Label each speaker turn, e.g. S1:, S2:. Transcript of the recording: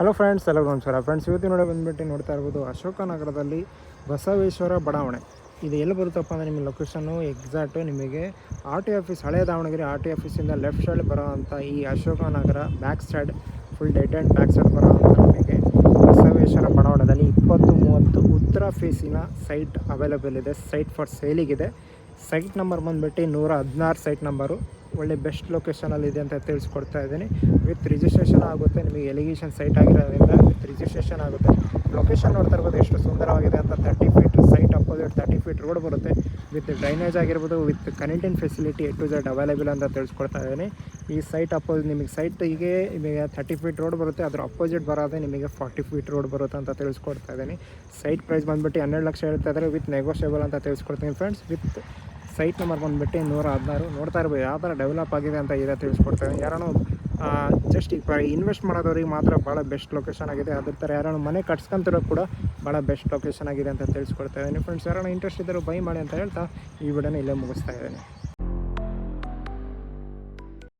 S1: Hello friends ಎಲ್ಲರಿಗೂ ನಮಸ್ಕಾರ. Friends ಇವತ್ತು ನೋಡಿ ಬಂದುಬಿಟ್ಟು ನೋಡ್ತಾ ಇರ್ಬೋದು ಅಶೋಕನಗರದಲ್ಲಿ ಬಸವೇಶ್ವರ ಬಡಾವಣೆ. ಇದು ಎಲ್ಲಿ ಬರುತ್ತಪ್ಪ ಅಂದರೆ ನಿಮ್ಮ ಲೊಕೇಶನ್ನು ಎಕ್ಸಾಕ್ಟು ನಿಮಗೆ ಆರ್ ಟಿ ಆಫೀಸ್ ಹಳೆಯ ದಾವಣಗೆರೆ ಆರ್ ಟಿ ಆಫೀಸಿಂದ ಲೆಫ್ಟ್ ಸೈಡ್ ಬರೋವಂಥ ಈ Ashokanagara back side full dead and back side ಬರೋವಂಥ ನಿಮಗೆ ಬಸವೇಶ್ವರ ಬಡಾವಣೆಯಲ್ಲಿ ಇಪ್ಪತ್ತು ಮೂವತ್ತು ಉತ್ತರ ಫೇಸಿನ ಸೈಟ್ ಅವೈಲೇಬಲ್ ಇದೆ. ಸೈಟ್ ಫಾರ್ ಸೇಲಿಗಿದೆ ಸೈಟ್ ನಂಬರ್ ಬಂದುಬಿಟ್ಟು ನೂರ ಹದಿನಾರು ಸೈಟ್ ನಂಬರು ಒಳ್ಳೆ ಬೆಸ್ಟ್ ಲೊಕೇಶನಲ್ಲಿ ಇದೆ ಅಂತ ತಿಳಿಸ್ಕೊಡ್ತಾ ಇದ್ದೀನಿ. ವಿತ್ ರಿಜಿಸ್ಟ್ರೇಷನ್ ಆಗುತ್ತೆ, ನಿಮಗೆ ಎಲಿಗೇಷನ್ ಸೈಟ್ ಆಗಿರೋದ್ರಿಂದ ವಿತ್ ರಿಜಿಸ್ಟ್ರೇಷನ್ ಆಗುತ್ತೆ. ಲೊಕೇಶನ್ ನೋಡ್ತಾ ಇರ್ಬೋದು, ಎಷ್ಟು ಸುಂದರವಾಗಿದೆ ಅಂತ thirty feet site opposite thirty feet road ಬರುತ್ತೆ. ವಿತ್ ಡ್ರೈನೇಜ್ ಆಗಿರ್ಬೋದು with convenient facility A to Z available ಅಂತ ತಿಳಿಸ್ಕೊಡ್ತಾ ಇದ್ದೀನಿ. ಈ ಸೈಟ್ ಅಪೋಸಿಟ್ ನಿಮಗೆ ಸೈಟ್ ಈಗ ನಿಮಗೆ ತರ್ಟಿ ಫೀಟ್ ರೋಡ್ ಬರುತ್ತೆ, ಅದ್ರ ಅಪೋಸಿಟ್ ಬರೋದೆ ನಿಮಗೆ ಫಾರ್ಟಿ ಫೀಟ್ ರೋಡ್ ಬರುತ್ತೆ ಅಂತ ತಿಳಿಸ್ಕೊಡ್ತಾ ಇದ್ದೀನಿ. ಸೈಟ್ ಪ್ರೈಸ್ ಬಂದುಬಿಟ್ಟು ಹನ್ನೆರಡು ಲಕ್ಷ ಹೇಳ್ತಾ ಇದ್ದಾರೆ ವಿತ್ ನೆಗೋಷಿಯಬಲ್ ಅಂತ ತಿಳಿಸ್ಕೊಡ್ತೀನಿ ಫ್ರೆಂಡ್ಸ್ ವಿತ್ ಸೈಟ್ ನಂಬರ್ ಬಂದುಬಿಟ್ಟು ನೂರ ಹದಿನಾರು. ನೋಡ್ತಾ ಇರ್ಬೋದು ಯಾವ ಥರ ಡೆವಲಪ್ ಆಗಿದೆ ಅಂತ ಇದೆ ತಿಳಿಸ್ಕೊಡ್ತಾರೆ ಯಾರೋ ಜಸ್ಟ್ ಈಗ ಇನ್ವೆಸ್ಟ್ ಮಾಡೋದವ್ರಿಗೆ ಮಾತ್ರ ಭಾಳ ಬೆಸ್ಟ್ ಲೊಕೇಶನ್ ಆಗಿದೆ. ಅದ್ರ ಥರ ಯಾರೋ ಮನೆ ಕಟ್ಸ್ಕೊಂತಿರೋ ಕೂಡ ಭಾಳ ಬೆಸ್ಟ್ ಲೊಕೇಶನ್ ಆಗಿದೆ ಅಂತ ತಿಳಿಸ್ಕೊಡ್ತಾ ಇದ್ದೀನಿ ಫ್ರೆಂಡ್ಸ್ ಯಾರೋ ಇಂಟ್ರೆಸ್ಟ್ ಇದ್ದರೂ ಬೈ ಮಾಡಿ ಅಂತ ಹೇಳ್ತಾ ಈ ವಿಡಿಯೋನ ಇಲ್ಲೇ ಮುಗಿಸ್ತಾ ಇದ್ದೀನಿ.